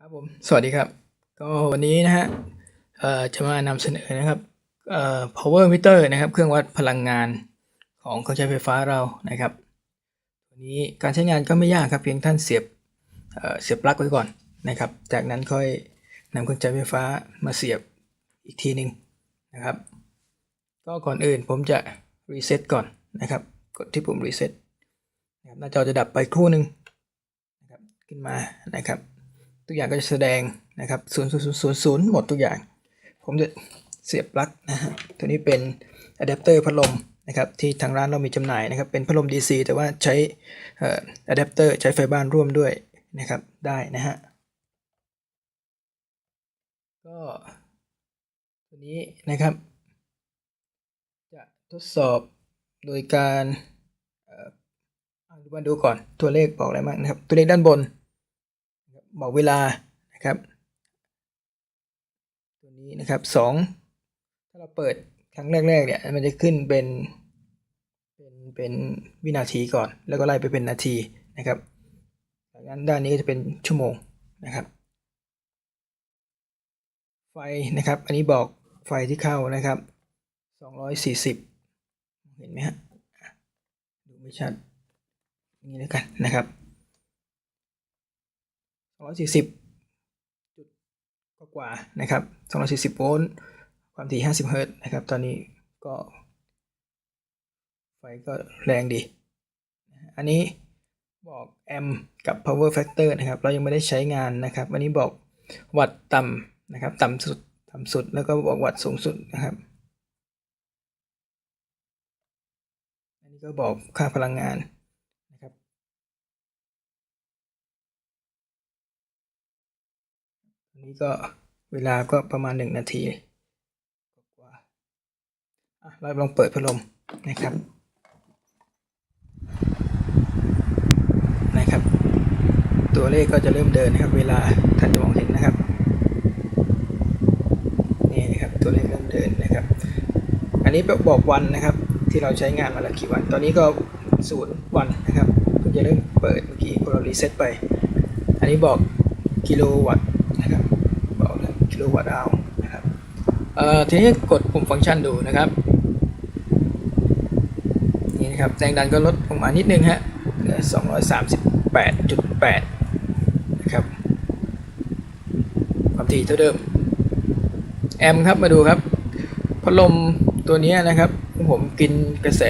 ครับผมสวัสดีครับ ก็วันนี้นะฮะเอ่อจะมานำเสนอนะครับเอ่อ power meter นะครับ เครื่องวัดพลังงานของเครื่องใช้ไฟฟ้าเรานะครับตัวนี้การใช้งานก็ไม่ยากครับเพียงท่านเสียบเอ่อเสียบปลั๊กไว้ก่อนนะครับ จากนั้นค่อยนำเครื่องใช้ไฟฟ้ามาเสียบอีกทีหนึ่งนะครับ ก็ก่อนอื่นผมจะรีเซ็ตก่อนนะครับ กดที่ปุ่มรีเซ็ตนะครับหน้าจอจะดับไปครู่หนึ่งนะครับขึ้นมานะครับ ทุกอย่างก็จะแสดงนะครับศูนย์ศูนย์ศูนย์ศูนย์หมดทุกอย่าง ผมจะเสียบปลั๊กนะฮะตัวนี้เป็นอะแดปเตอร์พัดลมนะครับที่ทางร้านเรามีจำหน่ายนะครับเป็นพัดลม DC แต่ว่าใช้อะแดปเตอร์ใช้ไฟบ้านร่วมด้วยนะครับได้นะฮะก็ตัวนี้นะครับ จะทดสอบโดยการอ่อเอามาดูก่อนตัวเลขบอกอะไรบ้างนะครับ ตัวเลขด้านบน บอกเวลานะครับ ตัวนี้นะครับสองถ้าเราเปิดครั้งแรกๆเนี่ยมันจะขึ้นเป็นเป็นเป็นวินาทีก่อน แล้วก็ไล่ไปเป็นนาทีนะครับจากนั้นด้านนี้ก็จะเป็นชั่วโมงนะครับ ไฟนะครับ อันนี้บอกไฟที่เข้านะครับสองร้อยสี่สิบเห็นไหมฮะดูไม่ชัดนี้แล้วกันนะครับ 240จุดกว่าๆนะครับ240โวลต์ความถี่50เฮิรตซ์นะครับ ตอนนี้ก็ไฟก็แรงดี อันนี้บอกแอมป์กับ power factor นะครับ เรายังไม่ได้ใช้งานนะครับ อันนี้บอกวัตต์ต่ำนะครับ ต่ำสุด ต่ำสุด แล้วก็บอกวัตต์สูงสุดนะครับ อันนี้ก็บอกค่าพลังงาน อันนี้ก็เวลาก็ประมาณหนึ่งนาทีกว่าล่ะเราลองเปิดพัดลมนะครับนะครับ ตัวเลขก็จะเริ่มเดินนะครับ เวลาท่านจะมองเห็นนะครับนี่นะครับตัวเลขเริ่มเดินนะครับ อันนี้บอกวันนะครับ ที่เราใช้งานมาแล้วกี่วัน ตอนนี้ก็ศูนย์วันนะครับเพิ่งจะเริ่มเปิดเมื่อกี้พอเรารีเซ็ตไป อันนี้บอกกิโลวัตต์ นะครับบอกนะกิโลวัตต์เอานะครับเอ่อทีนี้กดปุ่มฟังก์ชันดูนะครับนี่นะครับแรงดันก็ลดลงมานิดนึงฮะเหลือ238.8นะครับความถี่เท่าเดิมแอมครับมาดูครับพัดลมตัวนี้นะครับของผมกินกระแส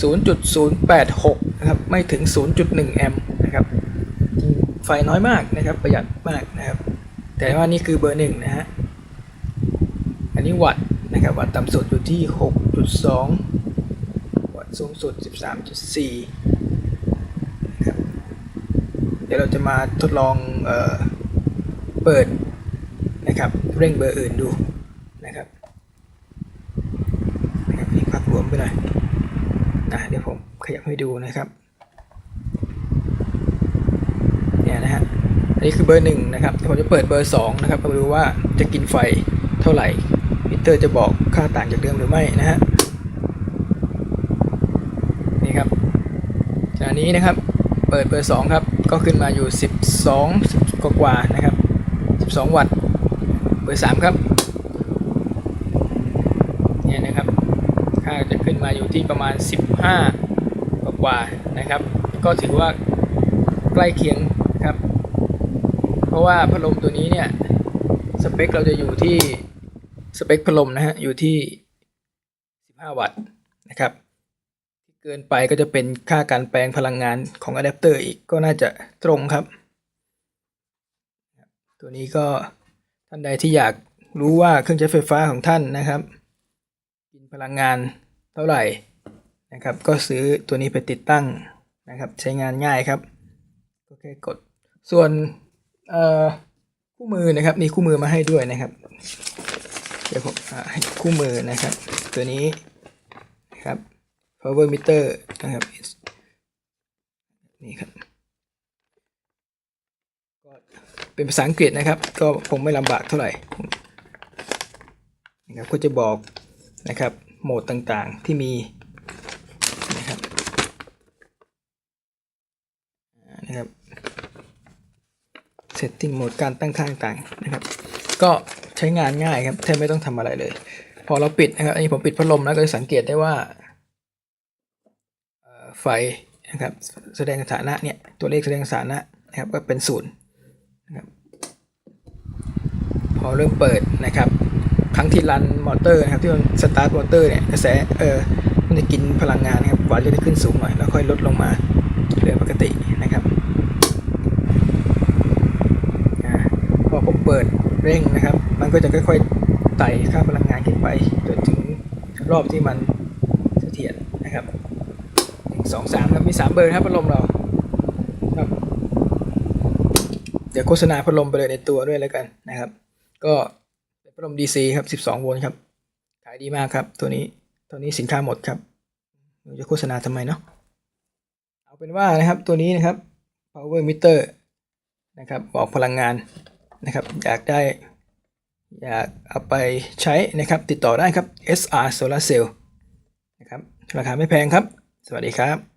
0.086 นะครับ ไม่ถึง 0.1 แอมป์นะครับ ไฟน้อยมากนะครับ ประหยัดมากนะครับ แต่ว่านี่คือเบอร์หนึ่งนะฮะ อันนี้วัตต์นะครับวัตต์ต่ำสุดอยู่ที่ 6.2 วัตต์สูงสุด 13.4นะครับเดี๋ยวเราจะมาทดลองเออเปิดนะครับเร่งเบอร์อื่นดูนะครับนะครับนี่ภาพรวมไปหน่อยนะเดี๋ยวผมขยับให้ดูนะครับเนี่ยนะฮะ นนี้คือเบอร์หนึ่งนะครับผมจะเปิดเบอร์สองนะครับมาดูว่าจะกินไฟเท่าไหร่มิเตอร์จะบอกค่าต่างจากเดิมหรือไม่นะฮะนี่ครับจากนี้นะครับเปิดเบอร์สองครับก็ขึ้นมาอยู่ 12 10กว่ากว่านะครับ 12 วัตต์เบอร์สามครับเนี่ยนะครับค่าจะขึ้นมาอยู่ที่ประมาณ 15 กว่ากว่านะครับ ก็ถือว่าใกล้เคียง รับเพราะว่าพัดลมตัวนี้เนี่ยสเปคเราจะอยู่ที่สเปคพัดลมนะฮะอยู่ที่ 15 วัตต์นะครับที่เกินไปก็จะเป็นค่าการแปลงพลังงานของอะแดปเตอร์อีกก็น่าจะตรงครับ ตัวนี้ก็ท่านใดที่อยากรู้ว่าเครื่องใช้ไฟฟ้าของท่านนะครับกินพลังงานเท่าไหร่นะครับ ก็ซื้อตัวนี้ไปติดตั้งนะครับ ใช้งานง่ายครับก็แค่กดส่วน คู่มือนะครับมีคู่มือมาให้ด้วยนะครับ เดี๋ยวผมให้คู่มือนะครับ ตัวนี้นะครับ power meter นะครับนี่ครับก็เป็นภาษาอังกฤษนะครับ ก็คงไม่ลำบากเท่าไหร่นะครับก็จะบอกนะครับโหมดต่างๆที่มีนะครับนะครับ setting โหมดการตั้งค่าต่างๆนะครับ ก็ใช้งานง่ายครับแทบไม่ต้องทำอะไรเลย พอเราปิดนะครับ อันนี้ผมปิดพัดลมแล้วก็จะสังเกตได้ว่าไฟนะครับแสดงสถานะเนี่ยตัวเลขแสดงสถานะนะครับก็เป็นศูนย์นะครับพอเริ่มเปิดนะครับครั้งที่รันมอเตอร์นะครับที่มันสตาร์ทมอเตอร์เนี่ยกระแสเออมันจะกินพลังงานนะครับวาล์จะได้ขึ้นสูงหน่อยแล้วค่อยลดลงมาเหลือปกตินะครับอาพอผมเปิด เร่งนะครับ มันก็จะค่อยๆไต่ค่าพลังงานขึ้นไปจนถึงรอบที่มันเสถียรนะครับหนึ่งสองสามครับมีสามเบอร์นะครับพัดลมเราครับเดี๋ยวโฆษณาพัดลมไปเลยในตัวด้วยแล้วกันนะครับ ก็เป็นพัดลม DC ครับ12โวลต์ครับ ขายดีมากครับ ตัวนี้ตัวนี้สินค้าหมดครับเราจะโฆษณาทำไมเนาะเอาเป็นว่านะครับตัวนี้นะครับ power meter นะครับบอกพลังงาน นะครับ อยากได้อยากเอาไปใช้นะครับ ติดต่อได้ครับ SR Solar Cell นะครับ ราคาไม่แพงครับ สวัสดีครับ